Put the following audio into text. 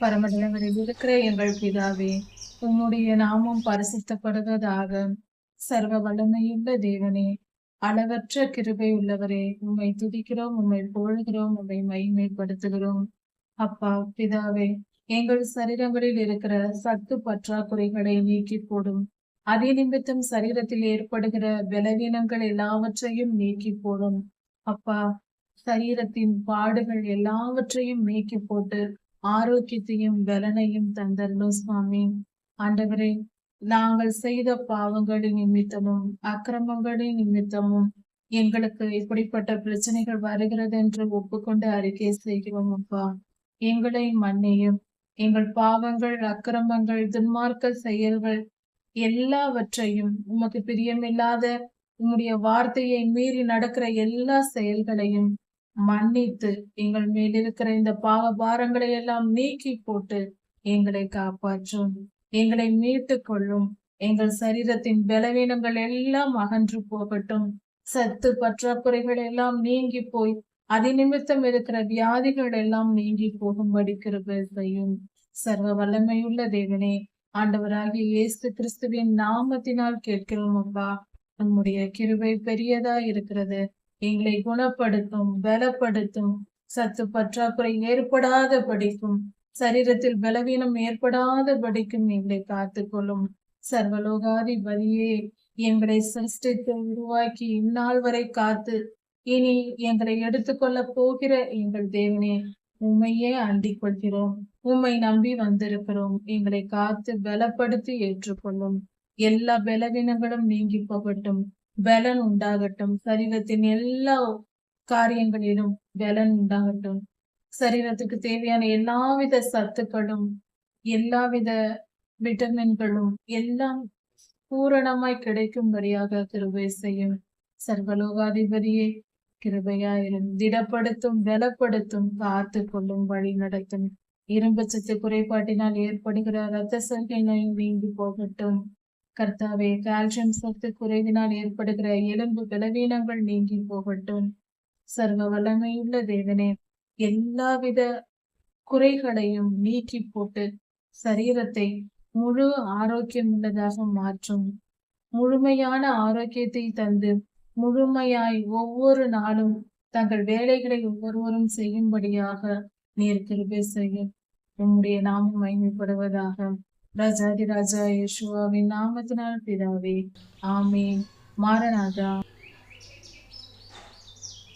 பரமநிலங்களில் இருக்கிற எங்கள் பிதாவே. உம்முடைய நாமம் பரிசுத்தப்படுவதாக சர்வ வல்லமையுள்ள தேவனே. அளவற்ற கிருபை உள்ளவரே உம்மை துதிக்கிறோம் உம்மை போழுகிறோம் உம்மை மைமைப்படுத்துகிறோம் அப்பா பிதாவே எங்கள் சரீரங்களில் இருக்கிற சத்து பற்றாக்குறைகளை நீக்கி போடும் அதே நிமித்தம் சரீரத்தில் ஏற்படுகிற பலவீனங்கள் எல்லாவற்றையும் நீக்கி போடும் அப்பா சரீரத்தின் பாடுகள் எல்லாவற்றையும் நீக்கி போட்டு ஆரோக்கியத்தையும் பலனையும் தந்தரணும் சுவாமி. ஆண்டவரே நாங்கள் செய்த பாவங்களின் நிமித்தமும் அக்கிரமங்களின் நிமித்தமும் எங்களுக்கு இப்படிப்பட்ட பிரச்சனைகள் வருகிறது என்று ஒப்புக்கொண்டு அறிக்கை செய்கிறோம் அப்பா. எங்களை மன்னியும். எங்கள் பாவங்கள் அக்கிரமங்கள் துன்மார்க்க செயல்கள் எல்லாவற்றையும் உமக்கு பிரியமில்லாத உம்முடைய வார்த்தையை மீறி நடக்கிற எல்லா செயல்களையும் மன்னித்து எங்கள் மேல் இருக்கிற இந்த பாவ பாரங்களை எல்லாம் நீக்கி போட்டு எங்களை காப்பாற்றும். எங்களை மீட்டு கொள்ளும் எங்கள் சரீரத்தின் பலவீனங்கள் எல்லாம் அகன்று போகட்டும். சத்து பற்றாக்குறைகள் எல்லாம் நீங்கி போய் அதி நிமித்தம் இருக்கிற வியாதிகள் எல்லாம் நீங்கி போகும்படி கிருபை செய்யும். சர்வ வல்லமையுள்ள தேவனே ஆண்டவராகிய இயேசு கிறிஸ்துவின் நாமத்தினால் கேட்கிறோம் அப்பா. நம்முடைய கிருபை பெரியதா இருக்கிறது. எங்களை குணப்படுத்தும் பலப்படுத்தும் சத்து பற்றாக்குறை ஏற்படாத படிக்கும் சரீரத்தில் பலவீனம் ஏற்படாத படிக்கும் எங்களை காத்துக்கொள்ளும் சர்வலோகாதிபதியே எங்களை சிருஷ்டித்து உருவாக்கி இந்நாள் வரை காத்து இனி எங்களை எடுத்துக்கொள்ள போகிற எங்கள் தேவனே உண்மையே அண்டிக் கொள்கிறோம். உம்மை நம்பி வந்திருக்கிறோம். எங்களை காத்து பலப்படுத்தி ஏற்றுக்கொள்ளும். எல்லா பலவீனங்களும் நீங்கி போகட்டும். பலன் உண்டாகட்டும். சரீரத்தின் எல்லா காரியங்களிலும் பலன் உண்டாகட்டும். சரீரத்துக்கு தேவையான எல்லாவித சத்துக்களும் எல்லாவித விட்டமின்களும் எல்லாம் பூரணமாய் கிடைக்கும்படியாக கிருபை செய்யும். சர்வலோகாதிபதியே கிருபையாயிரும். திடப்படுத்தும் பலப்படுத்தும் காத்து கொள்ளும் வழி நடத்தும். இரும்பு சத்து குறைபாட்டினால் ஏற்படுகிற இரத்த சோகை நோய் நீங்கி போகட்டும். கர்த்தாவே கால்சியம் சத்து குறைவினால் ஏற்படுகிற எலும்பு பலவீனங்கள் நீங்கி போகட்டும். சர்வ வல்லமையுள்ள தேவனே எல்லாவித குறைகளையும் நீக்கி போட்டு சரீரத்தை முழு ஆரோக்கியம் உள்ளதாக மாற்றும். முழுமையான ஆரோக்கியத்தை தந்து முழுமையாய் ஒவ்வொரு நாளும் தங்கள் வேலைகளை ஒவ்வொருவரும் செய்யும்படியாக நீர் கிருபை செய்யும். உம்முடைய நாமம் மகிமைப்படுவதாக. ராஜாதி ராஜா யேசுவாவின் நாமத்தினால் பிதாவே ஆமீன். மாரநாதா